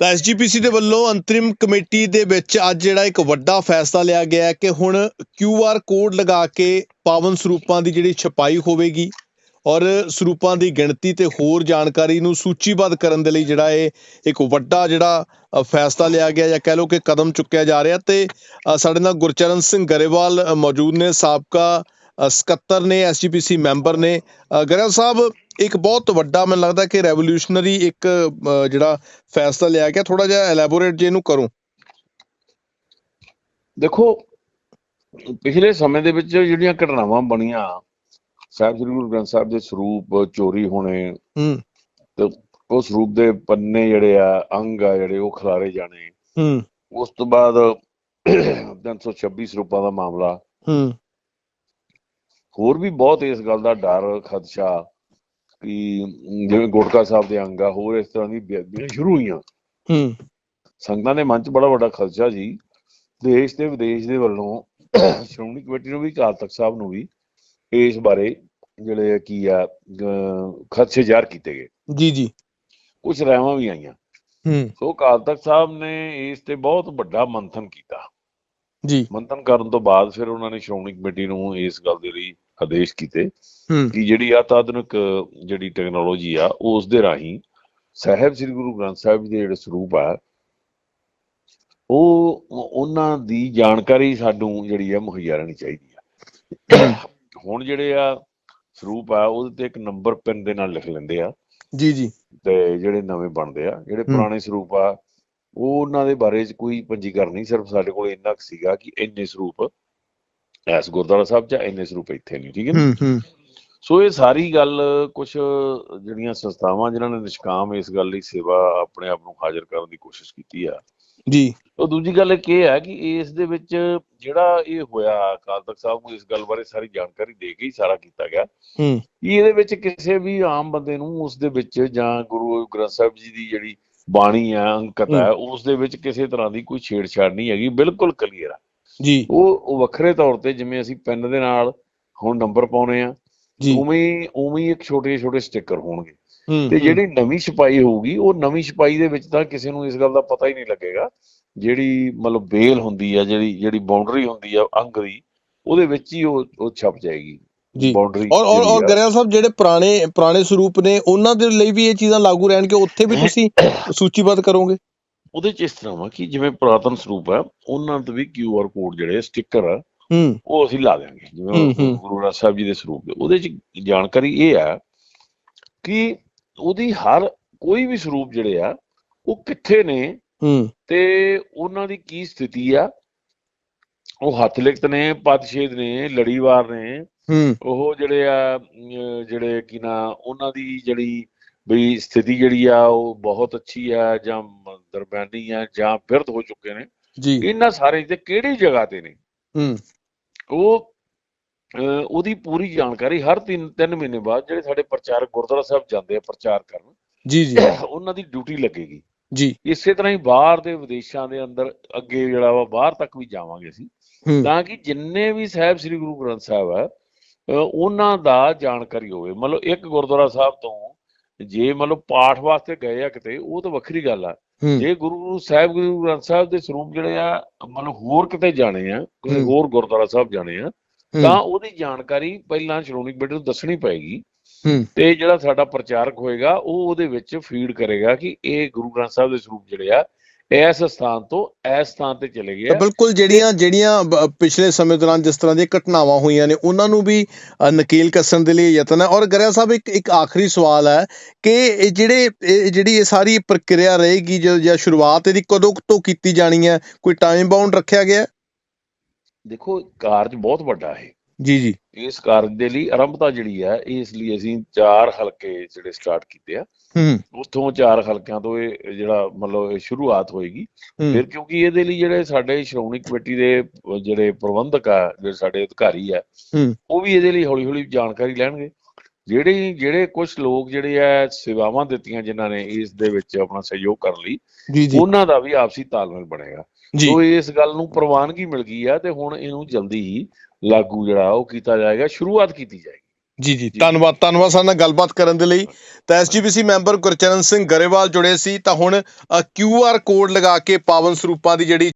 ਤਾਂ ਐਸਜੀਪੀਸੀ ਦੇ ਵੱਲੋਂ ਅੰਤਰਿਮ ਕਮੇਟੀ ਦੇ ਵਿੱਚ ਅੱਜ ਜਿਹੜਾ ਇੱਕ ਵੱਡਾ ਫੈਸਲਾ ਲਿਆ ਗਿਆ ਹੈ ਕਿ ਹੁਣ QR ਕੋਡ ਲਗਾ ਕੇ ਪਾਵਨ ਸਰੂਪਾਂ ਦੀ ਜਿਹੜੀ ਛਪਾਈ ਹੋਵੇਗੀ ਔਰ ਸਰੂਪਾਂ ਦੀ ਗਿਣਤੀ ਤੇ ਹੋਰ ਜਾਣਕਾਰੀ ਨੂੰ ਸੂਚੀਬੱਧ ਕਰਨ ਦੇ ਲਈ ਜਿਹੜਾ ਇਹ ਇੱਕ ਵੱਡਾ ਜਿਹੜਾ ਫੈਸਲਾ ਲਿਆ ਗਿਆ ਜਾਂ ਕਹਿ ਲਓ ਕਿ ਕਦਮ ਚੁੱਕਿਆ ਜਾ ਰਿਹਾ ਤੇ ਸਾਡੇ ਨਾਲ ਗੁਰਚਰਨ ਸਿੰਘ ਗਰੇਵਾਲ ਮੌਜੂਦ ਨੇ, ਸਾਬਕਾ ਸਕੱਤਰ ਨੇ ਐਸਜੀਪੀਸੀ ਮੈਂਬਰ ਨੇ। ਗਰੇਵਾਲ ਸਾਹਿਬ ਇੱਕ ਬਹੁਤ ਵੱਡਾ ਮੈਨੂੰ ਲੱਗਦਾ ਕਿ ਰੈਵੋਲੂਸ਼ਨਰੀ ਇੱਕ ਜਿਹੜਾ ਫੈਸਲਾ ਲਿਆ ਗਿਆ ਥੋੜਾ ਜਿਹਾ ਐਲੈਬੋਰੇਟ ਜੇ ਇਹਨੂੰ ਕਰੋ। ਦੇਖੋ ਪਿਛਲੇ ਸਮੇਂ ਦੇ ਵਿੱਚ ਜਿਹੜੀਆਂ ਘਟਨਾਵਾਂ ਬਣੀਆਂ ਸਾਹਿਬ ਸ੍ਰੀ ਗੁਰੂ ਗ੍ਰੰਥ ਸਾਹਿਬ ਦੇ ਸਰੂਪ ਚੋਰੀ ਹੋਣੇ ਹੂੰ। ਤੇ ਉਸ ਸਰੂਪ ਦੇ ਪੰਨੇ ਜਿਹੜੇ ਆ ਅੰਗ ਆ ਜਿਹੜੇ ਉਹ ਖਿਲਾਰੇ ਜਾਣੇ। ਹੂੰ। ਉਸ ਤੋਂ ਬਾਅਦ 326 ਸਰੂਪਾਂ ਦਾ ਮਾਮਲਾ। ਹੂੰ। ਹੋਰ ਵੀ ਬਹੁਤ ਇਸ ਗੱਲ ਦਾ ਡਰ ਖਦਸ਼ਾ ਕਿ ਜਿਵੇਂ ਗੁਟਕਾ ਸਾਹਿਬ ਦੇ ਅੰਗ ਆ ਹੋਰ ਇਸ ਤਰ੍ਹਾਂ ਦੀ ਬੇਅਦਬੀਆਂ ਸ਼ੁਰੂ ਹੋਈਆਂ। ਹੂੰ। ਸੰਗਤਾਂ ਦੇ ਮਨ 'ਚ ਬੜਾ ਵੱਡਾ ਖਦਸ਼ਾ ਜੀ। ਦੇਸ਼ ਤੇ ਵਿਦੇਸ਼ ਦੇ ਵੱਲੋਂ ਸ਼੍ਰੋਮਣੀ ਕਮੇਟੀ ਨੂੰ ਵੀ ਅਕਾਲ ਤਖਤ ਸਾਹਿਬ ਨੂੰ ਵੀ ਇਸ ਬਾਰੇ ਜਿਹੜੇ ਕੀ ਆ ਖਦਸ਼ੇ ਜ਼ਾਹਰ ਕੀਤੇ ਗਏ। ਜੀ ਜੀ। ਕੁਝ ਰਾਵਾਂ ਵੀ ਆਈਆਂ। ਹੂੰ। ਸੋ ਅਕਾਲ ਤਖਤ ਸਾਹਿਬ ਨੇ ਇਸ ਤੇ ਬਹੁਤ ਵੱਡਾ ਮੰਥਨ ਕੀਤਾ। ਜੀ। ਮੰਥਨ ਕਰਨ ਤੋਂ ਬਾਅਦ ਫਿਰ ਉਹਨਾਂ ਨੇ ਸ਼੍ਰੋਮਣੀ ਕਮੇਟੀ ਨੂੰ ਇਸ ਗੱਲ ਦੇ ਲਈ ਆਦੇਸ਼ ਕੀਤੇ ਕਿ ਜਿਹੜੀ ਆਧੁਨਿਕ ਜਿਹੜੀ ਟੈਕਨੋਲੋਜੀ ਆ ਉਸ ਦੇ ਰਾਹੀਂ ਸਾਹਿਬ ਸ੍ਰੀ ਗੁਰੂ ਗ੍ਰੰਥ ਸਾਹਿਬ ਜੀ ਦੇ ਜਿਹੜੇ ਸਰੂਪ ਆ ਉਹ ਉਹਨਾਂ ਦੀ ਜਾਣਕਾਰੀ ਸਾਨੂੰ ਜਿਹੜੀ ਆ ਮੁਹੱਈਆ ਰਹਿਣੀ ਚਾਹੀਦੀ ਆ। ਹੁਣ ਜਿਹੜੇ ਆ ਸਰੂਪ ਆ ਉਹਦੇ ਤੇ ਇੱਕ ਨੰਬਰ ਪੈਨ ਦੇ ਨਾਲ ਲਿਖ ਲੈਂਦੇ ਆ। ਜੀ ਜੀ। ਤੇ ਜਿਹੜੇ ਨਵੇਂ ਬਣਦੇ ਆ ਜਿਹੜੇ ਪੁਰਾਣੇ ਸਰੂਪ ਆ ਉਹ ਉਹਨਾਂ ਦੇ ਬਾਰੇ ਚ ਕੋਈ ਪੰਜੀਕਰਨ ਨਹੀਂ ਸਿਰਫ ਸਾਡੇ ਕੋਲ ਇੰਨਾ ਕੁ ਸੀਗਾ ਕਿ ਇੰਨੇ ਸਰੂਪ ਐਸ ਗੁਰਦੁਆਰਾ ਸਾਹਿਬ ਆ, ਇੰਨੇ ਸਰੂਪ ਇੱਥੇ ਨਹੀਂ ਠੀਕ ਹੈ ਨਾ? ਹੂੰ ਹੂੰ। ਸੋ ਇਹ ਸਾਰੀ ਗੱਲ ਕੁਝ ਜਿਹੜੀਆਂ ਸੰਸਥਾਵਾਂ ਜਿਨ੍ਹਾਂ ਨੇ ਨਿਸ਼ਕਾਮ ਇਸ ਗੱਲ ਲਈ ਸੇਵਾ ਆਪਣੇ ਆਪ ਨੂੰ ਹਾਜ਼ਰ ਕਰਨ ਦੀ ਕੋਸ਼ਿਸ਼ ਕੀਤੀ ਆ। ਜੀ। ਉਹ ਦੂਜੀ ਗੱਲ ਇਹ ਹੈ ਕਿ ਇਸ ਦੇ ਵਿੱਚ ਜਿਹੜਾ ਇਹ ਹੋਇਆ ਅਕਾਲ ਤਖਤ ਸਾਹਿਬ ਨੂੰ ਇਸ ਗੱਲ ਬਾਰੇ ਸਾਰੀ ਜਾਣਕਾਰੀ ਦੇ ਕੇ ਹੀ ਸਾਰਾ ਕੀਤਾ ਗਿਆ। ਹੂੰ। ਇਹਦੇ ਵਿੱਚ ਕਿਸੇ ਵੀ ਆਮ ਬੰਦੇ ਨੂੰ ਉਸ ਦੇ ਵਿੱਚ ਜਾਂ ਗੁਰੂ ਗ੍ਰੰਥ ਸਾਹਿਬ ਜੀ ਦੀ ਜਿਹੜੀ ਬਾਣੀ ਆ ਅੰਕਤ ਹੈ ਉਸ ਦੇ ਵਿੱਚ ਕਿਸੇ ਤਰ੍ਹਾਂ ਦੀ ਕੋਈ ਛੇੜਛਾੜ ਨਹੀਂ ਹੈਗੀ ਬਿਲਕੁਲ ਕਲੀਅਰ ਆ। ਜੀ। ਉਹ ਉਹ ਵੱਖਰੇ ਤੌਰ ਤੇ ਜਿਵੇਂ ਅਸੀਂ ਪੈਨ ਦੇ ਨਾਲ ਹੁਣ ਨੰਬਰ ਪਾਉਣੇ ਆ ਉਵੇਂ ਉਵੇਂ ਇੱਕ ਛੋਟੇ ਛੋਟੇ ਸਟicker ਹੋਣਗੇ। ਤੇ ਜਿਹੜੀ ਨਵੀਂ ਛਪਾਈ ਹੋਊਗੀ ਉਹ ਨਵੀਂ ਛਪਾਈ ਦੇ ਵਿੱਚ ਤਾਂ ਕਿਸੇ ਨੂੰ ਇਸ ਗੱਲ ਦਾ ਪਤਾ ਹੀ ਨਹੀਂ ਲੱਗੇਗਾ ਜਿਹੜੀ ਮਤਲਬ ਬੇਲ ਹੁੰਦੀ ਆ ਜਿਹੜੀ ਜਿਹੜੀ ਬਾਉਂਡਰੀ ਹੁੰਦੀ ਆ ਅੰਗ ਦੀ ਉਹਦੇ ਵਿੱਚ ਹੀ ਉਹ ਉਹ ਛਪ ਜਾਏਗੀ। ਜੀ। ਬਾਉਂਡਰੀ ਔਰ ਔਰ ਔਰ ਗਰੇਵਾਲ ਸਾਹਿਬ ਜਿਹੜੇ ਪੁਰਾਣੇ ਪੁਰਾਣੇ ਸਰੂਪ ਨੇ ਉਹਨਾਂ ਦੇ ਲਈ ਵੀ ਇਹ ਚੀਜ਼ਾਂ ਲਾਗੂ ਰਹਿਣਗੇ ਉੱਥੇ ਵੀ ਤੁਸੀਂ ਸੂਚੀਬੱਧ ਕਰੋਗੇ? ਉਹਦੇ ਚ ਇਸ ਤਰ੍ਹਾਂ ਵਾ ਕਿ ਜਿਵੇਂ ਪੁਰਾਤਨ ਸਰੂਪ ਆ ਉਹਨਾਂ ਤੇ ਵੀ QR ਕੋਡ ਜਿਹੜੇ ਸਟicker ਆ ਹੂੰ। ਉਹ ਅਸੀਂ ਲਾ ਦਿਆਂਗੇ। ਜਿਵੇਂ। ਗੁਰੂ ਗ੍ਰੰਥ ਸਾਹਿਬ ਜੀ ਦੇ ਸਰੂਪ ਦੇ। ਉਹਦੇ ਚ ਜਾਣਕਾਰੀ ਇਹ ਆ ਕਿ ਉਹਦੀ ਹਰ ਕੋਈ ਵੀ ਸਰੂਪ ਜਿਹੜੇ ਆ ਉਹ ਕਿੱਥੇ ਨੇ ਤੇ ਉਹਨਾਂ ਦੀ ਕੀ ਸਥਿਤੀ ਆ? ਉਹ ਹੱਥ ਲਿਖਤ ਨੇ ਪਦਛੇਦ ਨੇ ਲੜੀਵਾਰ ਨੇ। ਉਹ ਜਿਹੜੇ ਆ ਜਿਹੜੇ ਕੀ ਨਾ ਉਹਨਾਂ ਦੀ ਜਿਹੜੀ ਬਈ ਸਥਿਤੀ ਜਿਹੜੀ ਆ ਉਹ ਬਹੁਤ ਅੱਛੀ ਆ ਜਾਂ ਦਰਮਿਆਨੀ ਆ ਜਾਂ ਬਿਰਧ ਹੋ ਚੁੱਕੇ ਨੇ ਜੀ। ਇਹਨਾਂ ਸਾਰੇ ਤੇ ਕਿਹੜੀ ਜਗ੍ਹਾ ਤੇ ਨੇ? ਹੂੰ। ਉਹ ਉਹਦੀ ਪੂਰੀ ਜਾਣਕਾਰੀ ਹਰ ਤਿੰਨ ਤਿੰਨ ਮਹੀਨੇ ਬਾਅਦ ਜਿਹੜੇ ਸਾਡੇ ਪ੍ਰਚਾਰਕ ਗੁਰਦੁਆਰਾ ਸਾਹਿਬ ਜਾਂਦੇ ਆ ਪ੍ਰਚਾਰ ਕਰਨ ਜੀ ਜੀ। ਉਹਨਾਂ ਦੀ ਡਿਊਟੀ ਲੱਗੇਗੀ। ਜੀ। ਇਸੇ ਤਰ੍ਹਾਂ ਹੀ ਬਾਹਰ ਦੇ ਵਿਦੇਸ਼ਾਂ ਦੇ ਅੰਦਰ ਅੱਗੇ ਜਿਹੜਾ ਵਾ ਬਾਹਰ ਤੱਕ ਵੀ ਜਾਵਾਂਗੇ ਅਸੀਂ। ਤਾਂ ਕਿ ਜਿੰਨੇ ਵੀ ਸਾਹਿਬ ਸ੍ਰੀ ਗੁਰੂ ਗ੍ਰੰਥ ਸਾਹਿਬ ਆ ਉਹਨਾਂ ਦਾ ਜਾਣਕਾਰੀ ਹੋਵੇ। ਮਤਲਬ ਇੱਕ ਗੁਰਦੁਆਰਾ ਸਾਹਿਬ ਤੋਂ ਜੇ ਮਤਲਬ ਪਾਠ ਵਾਸਤੇ ਗਏ ਆ ਕਿਤੇ ਉਹ ਤਾਂ ਵੱਖਰੀ ਗੱਲ ਆ। ਜੇ ਗੁਰੂ ਸਾਹਿਬ ਗੁਰੂ ਗ੍ਰੰਥ ਸਾਹਿਬ ਦੇ ਸਰੂਪ ਜਿਹੜੇ ਆ ਮਤਲਬ ਹੋਰ ਕਿਤੇ ਜਾਣੇ ਆ ਹੂੰ। ਹੋਰ ਗੁਰਦੁਆਰਾ ਸਾਹਿਬ ਜਾਣੇ ਆ ਤਾਂ ਉਹਦੀ ਜਾਣਕਾਰੀ ਪਹਿਲਾਂ ਸ਼੍ਰੋਮਣੀ ਕਮੇਟੀ ਨੂੰ ਦੱਸਣੀ ਪਏਗੀ। ਹੂੰ। ਤੇ ਜਿਹੜਾ ਸਾਡਾ ਪ੍ਰਚਾਰਕ ਹੋਏਗਾ ਉਹ ਉਹਦੇ ਵਿੱਚ ਫੀਡ ਕਰੇਗਾ ਕਿ ਇਹ ਗੁਰੂ ਗ੍ਰੰਥ ਸਾਹਿਬ ਦੇ ਸਰੂਪ ਜਿਹੜੇ ਆ ਇਸ ਸਥਾਨ ਤੋਂ ਇਸ ਸਥਾਨ ਤੇ ਚਲੇ ਗਏ। ਬਿਲਕੁਲ ਜਿਹੜੀਆਂ ਜਿਹੜੀਆਂ ਪਿਛਲੇ ਸਮੇਂ ਦੌਰਾਨ ਜਿਸ ਤਰ੍ਹਾਂ ਦੀਆਂ ਘਟਨਾਵਾਂ ਹੋਈਆਂ ਨੇ ਉਹਨਾਂ ਨੂੰ ਵੀ ਨਕੀਲ ਕੱਸਣ ਦੇ ਲਈ ਯਤਨ ਹੈ। ਔਰ ਗਰਿਆ ਸਾਹਿਬ ਇੱਕ ਇੱਕ ਆਖਰੀ ਸਵਾਲ ਹੈ ਕਿ ਇਹ ਜਿਹੜੇ ਜਿਹੜੀ ਇਹ ਸਾਰੀ ਪ੍ਰਕਿਰਿਆ ਰਹੇਗੀ ਜੋ ਜਾਂ ਸ਼ੁਰੂਆਤ ਇਹਦੀ ਕਦੋਂ ਤੋਂ ਕੀਤੀ ਜਾਣੀ ਹੈ? ਕੋਈ ਟਾਈਮ ਬਾਉਂਡ ਰੱਖਿਆ ਗਿਆ? ਦੇਖੋ ਕਾਰਜ ਬਹੁਤ ਵੱਡਾ ਹੈ। ਜੀ ਜੀ। ਇਸ ਕਾਰਜ ਦੇ ਲਈ ਆਰੰਭਤਾ ਜਿਹੜੀ ਹੈ ਇਸ ਲਈ ਅਸੀਂ ਚਾਰ ਹਲਕੇ ਜਿਹੜੇ ਸਟਾਰਟ ਕੀਤੇ ਆ। ਹੂੰ। ਉੱਥੋਂ ਚਾਰ ਹਲਕਿਆਂ ਤੋਂ ਇਹ ਜਿਹੜਾ ਮਤਲਬ ਇਹ ਸ਼ੁਰੂਆਤ ਹੋਏਗੀ। ਫਿਰ ਕਿਉਂਕਿ ਇਹਦੇ ਲਈ ਜਿਹੜੇ ਸਾਡੇ ਸ਼੍ਰੋਮਣੀ ਕਮੇਟੀ ਦੇ ਜਿਹੜੇ ਪ੍ਰਬੰਧਕ ਆ ਜਿਹੜੇ ਸਾਡੇ ਅਧਿਕਾਰੀ ਆ ਉਹ ਵੀ ਇਹਦੇ ਲਈ ਹੌਲੀ ਹੌਲੀ ਜਾਣਕਾਰੀ ਲੈਣਗੇ। ਜਿਹੜੇ ਜਿਹੜੇ ਕੁਝ ਲੋਕ ਜਿਹੜੇ ਆ ਸੇਵਾਵਾਂ ਦਿੱਤੀਆਂ ਜਿਨ੍ਹਾਂ ਨੇ ਇਸ ਦੇ ਵਿੱਚ ਆਪਣਾ ਸਹਿਯੋਗ ਕਰਨ ਲਈ ਉਹਨਾਂ ਦਾ ਵੀ ਆਪਸੀ ਤਾਲਮੇਲ ਬਣੇਗਾ। ਜੀ। ਸੋ ਇਸ ਗੱਲ ਨੂੰ ਪ੍ਰਵਾਨਗੀ ਮਿਲ ਗਈ ਆ ਤੇ ਹੁਣ ਇਹਨੂੰ ਜਲਦੀ ਹੀ ਲਾਗੂ ਜਿਹੜਾ ਉਹ ਕੀਤਾ ਜਾਏਗਾ ਸ਼ੁਰੂਆਤ ਕੀਤੀ ਜਾਏਗੀ। ਜੀ ਜੀ ਧੰਨਵਾਦ ਧੰਨਵਾਦ ਸਾਡੇ ਨਾਲ ਗੱਲਬਾਤ ਕਰਨ ਦੇ ਲਈ। ਤਾਂ ਐਸਜੀਪੀਸੀ ਮੈਂਬਰ ਗੁਰਚਰਨ ਸਿੰਘ ਗਰੇਵਾਲ ਜੁੜੇ ਸੀ। ਤਾਂ ਹੁਣ ਕਿਊ ਆਰ ਕੋਡ ਲਗਾ ਕੇ ਪਾਵਨ ਸਰੂਪਾਂ ਦੀ ਜਿਹੜੀ